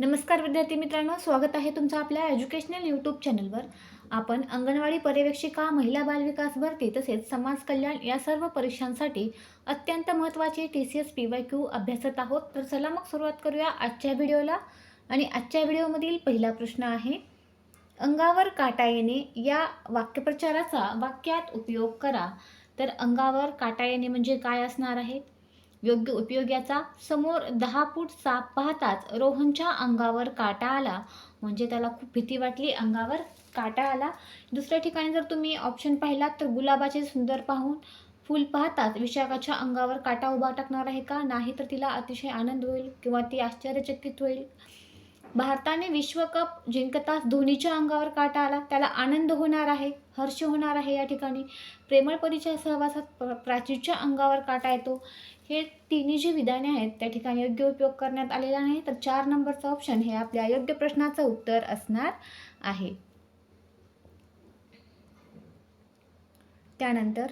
नमस्कार विद्यार्थी मित्रांनो स्वागत आहे तुमचं आपल्या एज्युकेशनल यूट्यूब चॅनलवर आपण अंगणवाडी पर्यवेक्षिका महिला बालविकास भरती तसेच समाज कल्याण या सर्व परीक्षांसाठी अत्यंत महत्त्वाचे T C S P Y Q अभ्यासत आहोत. तर चला मग सुरुवात करूया आजच्या व्हिडिओला. आणि आजच्या व्हिडिओमधील पहिला प्रश्न आहे अंगावर काटा येणे या वाक्यप्रचाराचा वाक्यात उपयोग करा. तर अंगावर काटा येणे म्हणजे काय असणार आहे? योग्य उपयोगाचा समोर दहा फूट साप पाहताच रोहनच्या अंगावर काटा आला. म्हणजे त्याला खूप भीती वाटली अंगावर काटा आला. दुसऱ्या ठिकाणी जर तुम्ही ऑप्शन पाहिलात तर गुलाबाचे सुंदर पाहून फूल पाहताच विशाखाच्या अंगावर काटा उभा टाकणार आहे का? नाही तर तिला अतिशय आनंद होईल किंवा ती आश्चर्यचकित होईल. भारताने विश्वकप जिंकताच धोनीच्या अंगावर काटा आला. त्याला आनंद होणार आहे हर्ष होणार आहे या ठिकाणी. प्रेमळपरीच्या सहवासात प्र- प्राचीच्या अंगावर काटा येतो. हे तिन्ही जी विधाने आहेत त्या ठिकाणी योग्य उपयोग करण्यात आलेला नाही. तर चार नंबरचं ऑप्शन हे आपल्या योग्य प्रश्नाचं उत्तर असणार आहे. त्यानंतर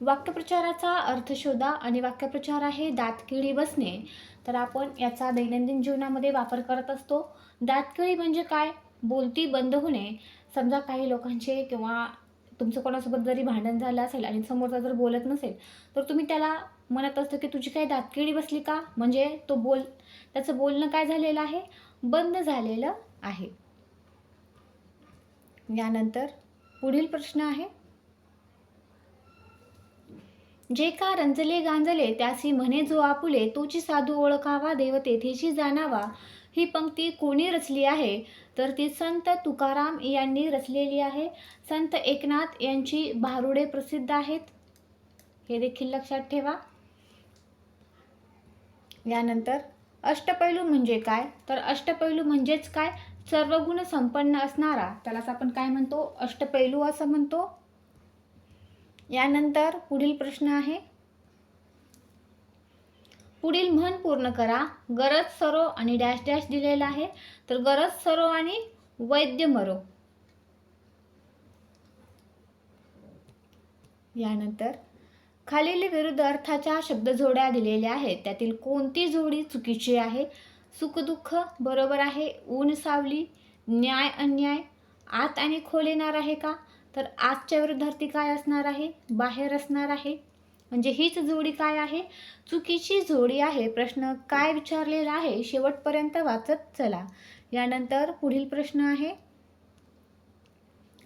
वाक्यप्रचाराचा अर्थ शोधा आणि वाक्यप्रचार आहे दातकिळी बसणे. तर आपण याचा दैनंदिन जीवनामध्ये वापर करत असतो. दातकिळी म्हणजे काय? बोलती बंद होणे. समजा काही लोकांचे किंवा तुमचं कोणासोबत जरी भांडण झालं असेल आणि समोरचा जर बोलत नसेल तर तुम्ही त्याला म्हणत असतं की तुझी काही दातकिडी बसली का? म्हणजे तो बोल त्याचं बोलणं काय झालेलं आहे? बंद झालेलं आहे. यानंतर पुढील प्रश्न आहे. जे का रंजले गांजले त्यासी म्हणे जो आपुले तोची साधू ओळखावा देव तेथेची जाणावा ही पंक्ती कोणी रचली आहे? तर ती संत तुकाराम यांनी रचलेली आहे. संत एकनाथ यांची भारुडे प्रसिद्ध आहेत. हे देखील लक्षात ठेवा. यानंतर अष्टपैलू म्हणजे काय? तर अष्टपैलू म्हणजेच काय? सर्व गुण संपन्न असणारा. त्यालाच आपण काय म्हणतो? अष्टपैलू असं म्हणतो. यानंतर पुढील प्रश्न आहे. पुढील म्हण पूर्ण करा. गरज सरो आणि डॅश डॅश दिलेला आहे. तर गरज सरो आणि वैद्य मरो. यानंतर खालील विरुद्ध अर्थाच्या शब्दजोड्या दिलेल्या आहेत. त्यातील कोणती जोडी चुकीची आहे? सुखदुःख बरोबर आहे. ऊन सावली न्याय अन्याय. आत आणि खोल येणार आहे का? तर आजच्या विरुद्धार्थी काय असणार आहे? बाहेर असणार आहे. म्हणजे हीच जोडी काय आहे? चुकीची जोडी आहे. प्रश्न काय विचारलेला आहे? शेवटपर्यंत वाचत चला. यानंतर पुढील प्रश्न आहे.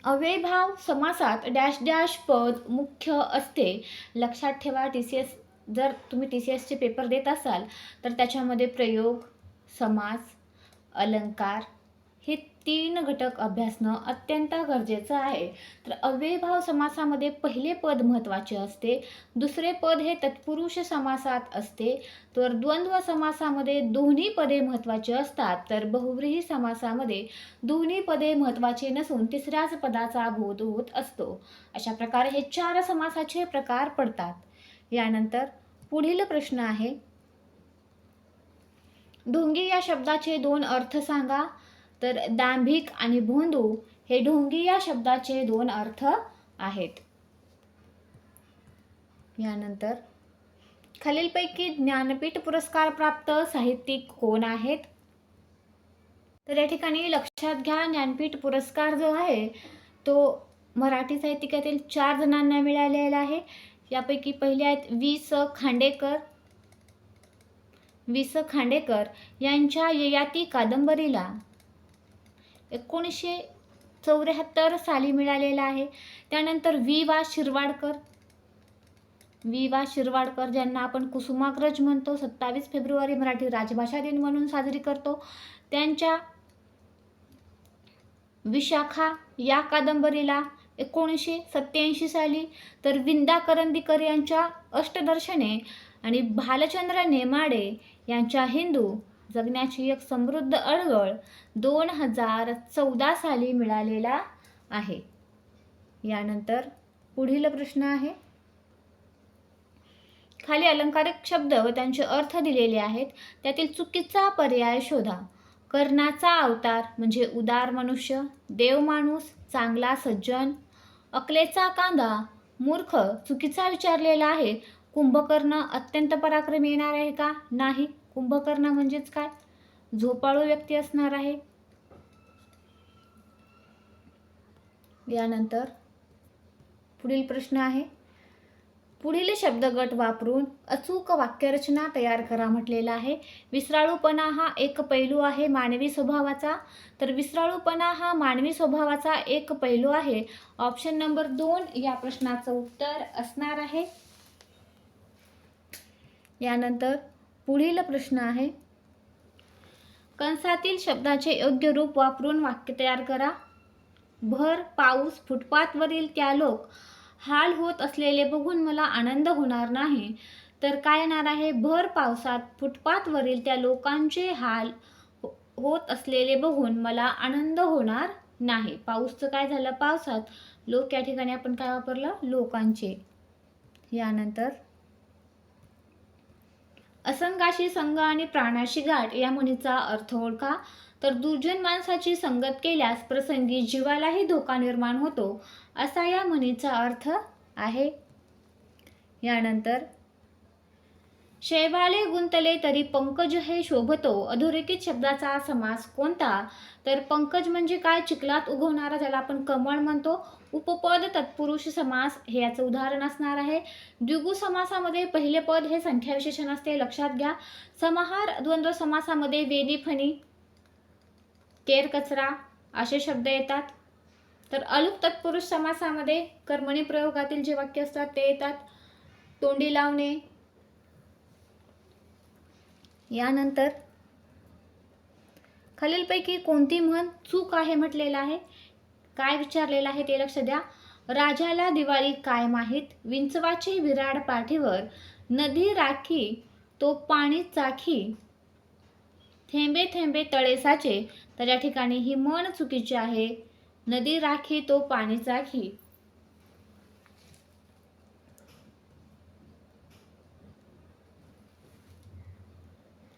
अव्ययभाव समासात डॅश डॅश पद मुख्य असते. लक्षात ठेवा टी सी एस जर तुम्ही टी सी एसचे पेपर देत असाल तर त्याच्यामध्ये प्रयोग समास अलंकार हे तीन घटक अभ्यासणं अत्यंत गरजेचं आहे. तर अव्ययभाव समासामध्ये पहिले पद महत्त्वाचे असते दुसरे पद हे तत्पुरुष समासात असते. तर द्वंद्व समासामध्ये दोन्ही पदे महत्त्वाची असतात. तर बहुव्रीही समासामध्ये दोन्ही पदे महत्त्वाचे नसून तिसऱ्याच पदाचा बोध होत असतो. अशा प्रकारे हे चार समासाचे प्रकार पडतात. यानंतर पुढील प्रश्न आहे. ढोंगी या शब्दाचे दोन अर्थ सांगा. तर दांभिक आणि भोंदू हे ढोंगी या शब्दाचे दोन अर्थ आहेत. यानंतर खालीलपैकी ज्ञानपीठ पुरस्कार प्राप्त साहित्यिक कोण आहेत? तर या ठिकाणी लक्षात घ्या ज्ञानपीठ पुरस्कार जो आहे तो मराठी साहित्यिकातील चार जणांना मिळालेला आहे. यापैकी पहिले आहेत वि स खांडेकर. वि स खांडेकर यांच्या ययाती कादंबरीला एकोणीसशे चौऱ्याहत्तर साली मिळालेला आहे. त्यानंतर वि वा शिरवाडकर. वी वा शिरवाडकर ज्यांना आपण कुसुमाग्रज म्हणतो सत्तावीस फेब्रुवारी मराठी राजभाषा दिन म्हणून साजरी करतो. त्यांच्या विशाखा या कादंबरीला एकोणीसशे सत्याऐंशी साली तर विंदा करंदीकर यांच्या अष्टदर्शने आणि भालचंद्र नेमाडे यांच्या हिंदू जगण्याची एक समृद्ध अडगळ दोन हजार चौदा साली मिळालेला आहे. यानंतर पुढील प्रश्न आहे. खाली अलंकारिक शब्द व त्यांचे अर्थ दिलेले आहेत. त्यातील चुकीचा पर्याय शोधा. कर्णाचा अवतार म्हणजे उदार मनुष्य देव माणूस चांगला सज्जन अकलेचा कांदा मूर्ख चुकीचा विचारलेला आहे. कुंभकर्ण अत्यंत पराक्रमी येणार आहे का? नाही. कुंभकर्ण म्हणजेच काय? झोपाळू व्यक्ती असणार आहे. यानंतर पुढील प्रश्न आहे. पुढील शब्दगट वापरून अचूक वाक्यरचना तयार करा म्हटलेला आहे. विसराळूपणा हा एक पैलू आहे मानवी स्वभावाचा. तर विसराळूपणा हा मानवी स्वभावाचा एक पैलू आहे. ऑप्शन नंबर दोन या प्रश्नाचं उत्तर असणार आहे. यानंतर पुढील प्रश्न आहे. कंसातील शब्दाचे योग्य रूप वापरून वाक्य तयार करा. भर पाऊस फुटपाथवरील त्या लोक हाल होत असलेले बघून मला आनंद होणार नाही. तर काय येणार आहे? भर पावसात फुटपाथवरील त्या लोकांचे हाल हो- होत असलेले बघून मला आनंद होणार नाही. पाऊसचं काय झालं? पावसात लोक या ठिकाणी आपण काय वापरलं? लोकांचे. यानंतर असंगाशी संघ आणि प्राणाशी गाठ या म्हणीचा अर्थ ओळखा. तर दुर्जन माणसाची संगत केल्यास प्रसंगी जीवालाही धोका निर्माण होतो असा या म्हणीचा अर्थ आहे. यानंतर शैवाले गुंतले तरी पंकज हे शोभतो. अधोरेखित शब्दाचा समास कोणता? तर पंकज म्हणजे काय? चिखलात उगवणारा ज्याला आपण कमळ म्हणतो उपपद तत्पुरुष समास हे याचं उदाहरण असणार आहे. द्विगु समासामध्ये पहिले पद हे संख्या विशेषण असते लक्षात घ्या. समाहार द्वंद्व समासामध्ये वेदी फणी केर कचरा असे शब्द येतात. तर अलुक तत्पुरुष समासामध्ये कर्मणी प्रयोगातील जे वाक्य असतात ते येतात. तोंडी लावणे. यानंतर खालीलपैकी कोणती म्हण चूक आहे म्हटलेलं आहे? काय विचारलेलं आहे ते लक्ष द्या. राजाला दिवाळी काय माहीत? विंचवाची विराड पाठीवर नदी राखी तो पाणी चाखी. थेंबे थेंबे तळे साचे. तर या ठिकाणी ही मन चुकीची आहे. नदी राखी तो पाणी चाखी.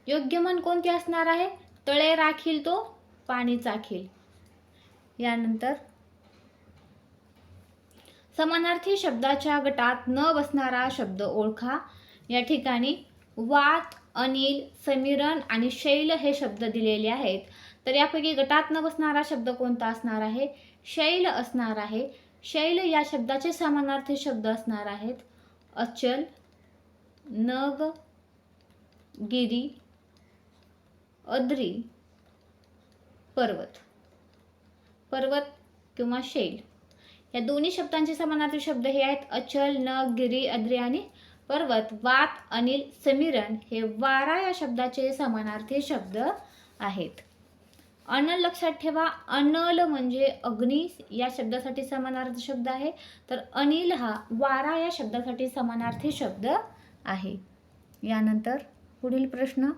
योग्य मन कोणती असणार आहे? तळे राखील तो पाणी चाखील. यानंतर समानार्थी शब्दाच्या गटात न बसणारा शब्द ओळखा. या ठिकाणी वात अनिल समीरण आणि शैल हे शब्द दिलेले आहेत. तर यापैकी गटात न बसणारा शब्द कोणता असणार आहे? शैल असणार आहे. शैल या शब्दाचे समानार्थी शब्द असणार आहेत. अचल नग गिरी अद्री पर्वत. पर्वत किंवा शैल. या दोन्ही शब्दांचे समानार्थी शब्द हे आहेत अचल नग गिरी अद्री आणि पर्वत. वात अनिल समीरण हे वारा या शब्दाचे समानार्थी शब्द आहेत. अनल लक्षात ठेवा अनल म्हणजे अग्नी या शब्दासाठी समानार्थी शब्द आहे. तर अनिल हा वारा या शब्दासाठी समानार्थी शब्द आहे. यानंतर पुढील प्रश्न.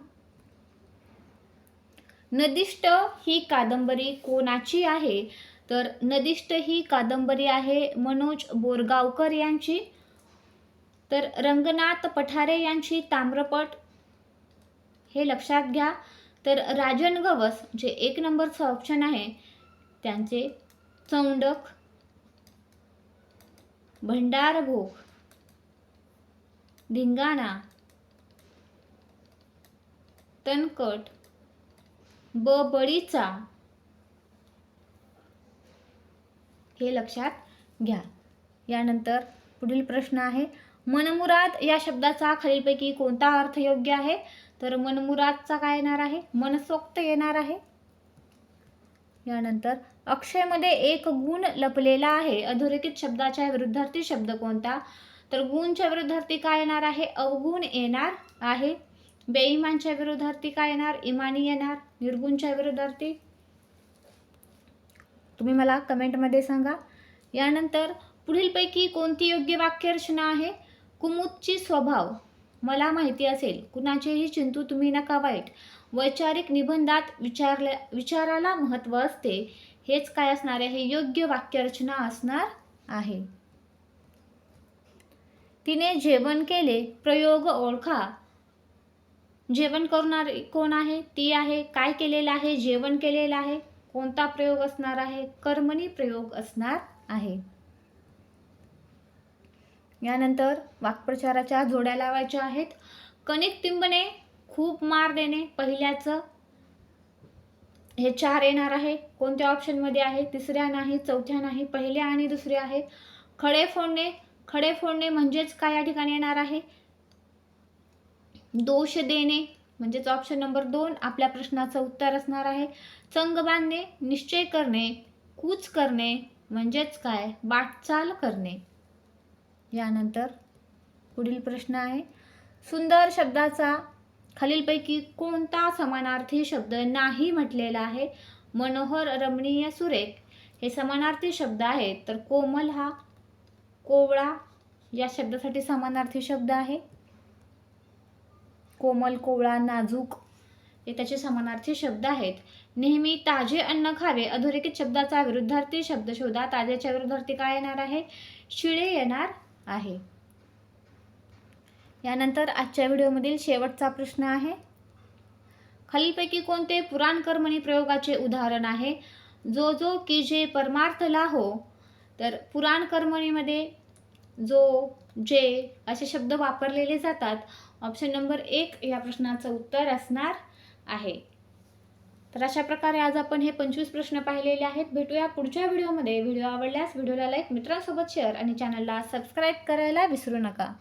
नदिष्ट ही कादंबरी कोणाची आहे? तर नदिष्ट ही कादंबरी आहे मनोज बोरगावकर यांची. तर रंगनाथ पठारे यांची ताम्रपट हे लक्षात घ्या. तर राजन गवस जे एक नंबरचं ऑप्शन आहे त्यांचे चौंडक भंडारभोग धिंगाणा तनकट बळीचा हे लक्षात घ्या. यानंतर पुढील प्रश्न आहे मनमुराद या शब्दाचा खालीलपैकी कोणता अर्थ योग्य आहे? तर मनमुरादचा काय येणार आहे? मनसोक्त येणार आहे. यानंतर अक्षयमध्ये एक गुण लपलेला आहे. अधोरेखित शब्दाच्या विरुद्धार्थी शब्द कोणता? तर गुणच्या विरुद्धार्थी काय येणार आहे? अवगुण येणार आहे. बेईमानच्या विरोधार्थी काय येणार? इमानी येणार? निर्गुणच्या विरोधार्थी तुम्ही मला कमेंटमध्ये सांगा. यानंतर पुढीलपैकी कोणती योग्य वाक्यरचना आहे? कुमुदची स्वभाव. मला माहिती असेल कुणाचेही चिंतू तुम्ही नका वाईट. वैचारिक निबंधात विचारल्या विचाराला महत्त्व असते. हेच काय असणार आहे? योग्य वाक्यरचना असणार आहे. तिने जेवण केले. प्रयोग ओळखा. जेवण करणारी कोण आहे? ती आहे. काय केलेलं आहे? जेवण केलेलं आहे. कोणता प्रयोग असणार आहे? कर्मणी प्रयोग असणार आहे. यानंतर वाक्प्रचाराच्या जोड्या लावायच्या आहेत. कणिक तिंबणे खूप मार देणे पहिल्याचं. हे चार येणार आहे. कोणत्या ऑप्शनमध्ये आहे? तिसऱ्या नाही चौथ्या नाही पहिल्या आणि दुसऱ्या आहे खडे फोडणे. खडे फोडणे म्हणजेच काय या ठिकाणी येणार आहे? दोष देणे म्हणजेच ऑप्शन नंबर दोन आपल्या प्रश्नाचं उत्तर असणार आहे. चंग बांधणे निश्चय करणे कूच करणे म्हणजेच काय? वाटचाल करणे. यानंतर पुढील प्रश्न आहे. सुंदर शब्दाचा खालीलपैकी कोणता समानार्थी शब्द नाही म्हटलेला आहे? मनोहर रमणीय सुरेख. हे समानार्थी शब्द आहेत तर कोमल हा कोवळा या शब्दासाठी समानार्थी शब्द आहे. कोमल कोवळा नाजूक हे त्याचे समानार्थी शब्द आहेत. नेहमी ताजे अन्न खावे अधोरेखित शब्दाचा विरुद्धार्थी शब्द शोधा. ताज्याच्या विरुद्धार्थी काय येणार आहे? शिळे येणार आहे. यानंतर आजच्या व्हिडिओमधील शेवटचा प्रश्न आहे. खालीलपैकी कोणते पुराण कर्मणी प्रयोगाचे उदाहरण आहे? जो जो की जे परमार्थला हो. तर पुराण कर्मणीमध्ये जो जे असे शब्द वापरलेले जातात. ऑप्शन नंबर एक या प्रश्नाचं उत्तर असणार आहे. तर अशा प्रकारे आज आपण हे पंचवीस प्रश्न पाहिलेले आहेत. भेटूया पुढच्या व्हिडिओमध्ये. व्हिडिओ आवडल्यास व्हिडिओला लाईक मित्रांसोबत शेअर आणि चॅनलला सबस्क्राईब करायला विसरू नका.